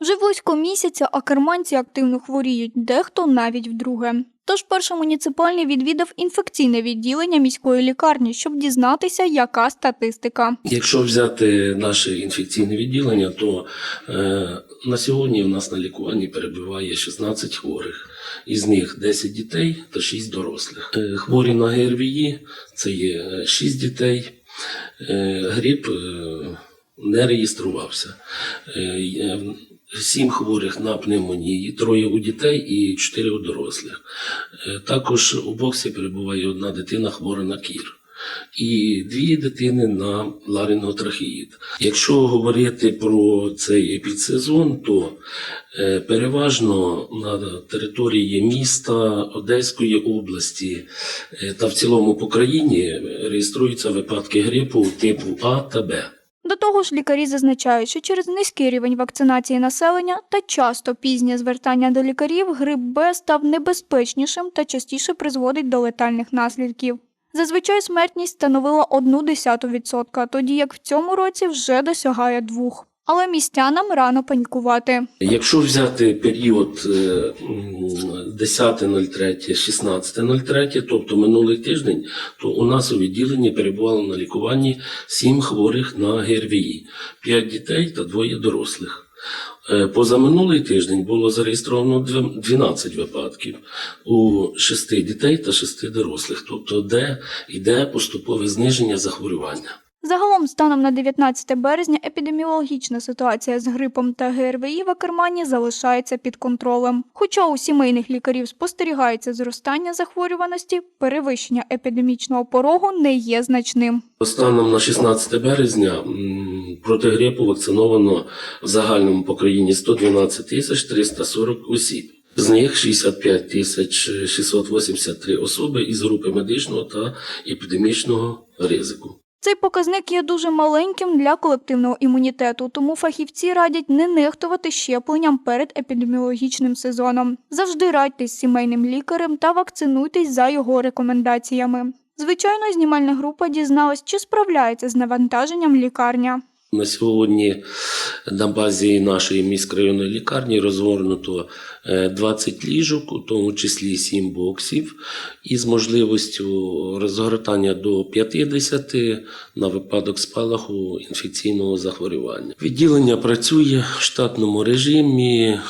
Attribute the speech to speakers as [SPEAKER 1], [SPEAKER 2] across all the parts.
[SPEAKER 1] Вже близько місяця, а керманці активно хворіють, дехто навіть вдруге. Тож перший муніципальний відвідав інфекційне відділення міської лікарні, щоб дізнатися, яка статистика.
[SPEAKER 2] Якщо взяти наше інфекційне відділення, то е, на сьогодні в нас на лікуванні перебуває 16 хворих, із них 10 дітей та 6 дорослих. Е, хворі на ГРВІ це є 6 дітей. Е, грип е, не реєструвався. Е, е, Сім хворих на пневмонії, троє у дітей і чотири у дорослих. Е, Також у боксі перебуває одна дитина хвора на кір і дві дитини на ларинготрахеїд. Якщо говорити про цей епідсезон, то е, переважно на території міста Одеської області е, та в цілому по країні реєструються випадки грипу типу А та Б.
[SPEAKER 1] До того ж, лікарі зазначають, що через низький рівень вакцинації населення та часто пізнє звертання до лікарів грип Б став небезпечнішим та частіше призводить до летальних наслідків. Зазвичай смертність становила 0,1%, тоді як в цьому році вже досягає двох. Але містянам рано панікувати.
[SPEAKER 2] Якщо взяти період е, 10.03, 16.03, тобто минулий тиждень, то у нас у відділенні перебувало на лікуванні 7 хворих на ГРВІ, 5 дітей та двоє дорослих. Е, Позаминулий тиждень було зареєстровано 12 випадків у 6 дітей та 6 дорослих, тобто де йде поступове зниження захворювання.
[SPEAKER 1] Загалом, станом на 19 березня, епідеміологічна ситуація з грипом та ГРВІ в Акермані залишається під контролем. Хоча у сімейних лікарів спостерігається зростання захворюваності, перевищення епідемічного порогу не є значним.
[SPEAKER 2] Станом на 16 березня проти грипу вакциновано в загальному по країні 112 тисяч 340 осіб. З них 65 тисяч 683 особи із групи медичного та епідемічного ризику.
[SPEAKER 1] Цей показник є дуже маленьким для колективного імунітету, тому фахівці радять не нехтувати щепленням перед епідеміологічним сезоном. Завжди радьтесь сімейним лікарем та вакцинуйтесь за його рекомендаціями. Звичайно, знімальна група дізналась, чи справляється з навантаженням лікарня.
[SPEAKER 2] На сьогодні на базі нашої міськрайонної лікарні розгорнуто е, 20 ліжок, у тому числі 7 боксів, із можливістю розгортання до 50 на випадок спалаху інфекційного захворювання. Відділення працює в штатному режимі,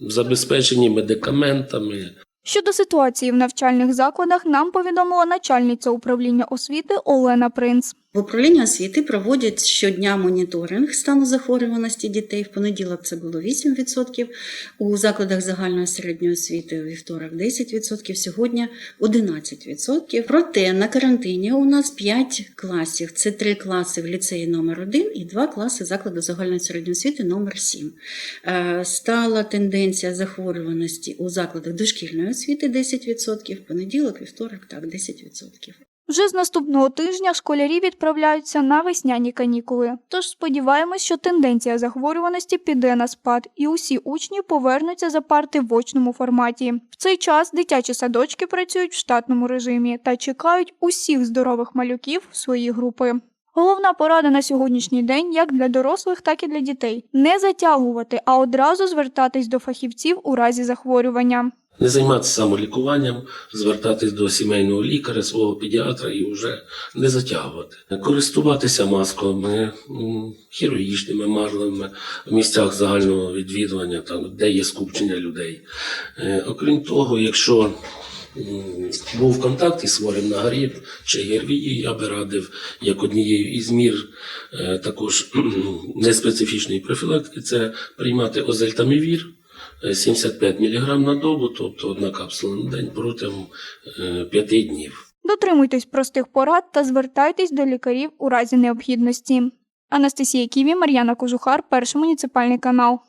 [SPEAKER 2] забезпечені медикаментами.
[SPEAKER 1] Щодо ситуації в навчальних закладах, нам повідомила начальниця управління освіти Олена Принц.
[SPEAKER 3] В управлінні освіти проводять щодня моніторинг стану захворюваності дітей. В понеділок це було 8%, у закладах загальної середньої освіти у вівторок 10%, сьогодні 11%. Проте на карантині у нас 5 класів. Це 3 класи в ліцеї номер 1 і 2 класи закладу загальної середньої освіти номер 7. Е, Стала тенденція захворюваності у закладах дошкільної освіти 10%, в понеділок, вівторок так 10%.
[SPEAKER 1] Вже з наступного тижня школярі відправляються на весняні канікули. Тож сподіваємось, що тенденція захворюваності піде на спад, і усі учні повернуться за парти в очному форматі. В цей час дитячі садочки працюють в штатному режимі та чекають усіх здорових малюків в свої групи. Головна порада на сьогоднішній день як для дорослих, так і для дітей не затягувати, а одразу звертатись до фахівців у разі захворювання.
[SPEAKER 2] Не займатися самолікуванням, звертатись до сімейного лікаря, свого педіатра і вже не затягувати. Користуватися масками, хірургічними марливими в місцях загального відвідування, там, де є скупчення людей. Е, Окрім того, якщо був контакт із хворим на грип чи ГРВІ, я би радив як однією із мір е, також неспецифічної профілактики, це приймати озельтамівір. 75 мг на добу, тобто одна капсула на день протягом 5 днів.
[SPEAKER 1] Дотримуйтесь простих порад та звертайтесь до лікарів у разі необхідності. Анастасія Ківі, Мар'яна Кожухар, перший муніципальний канал.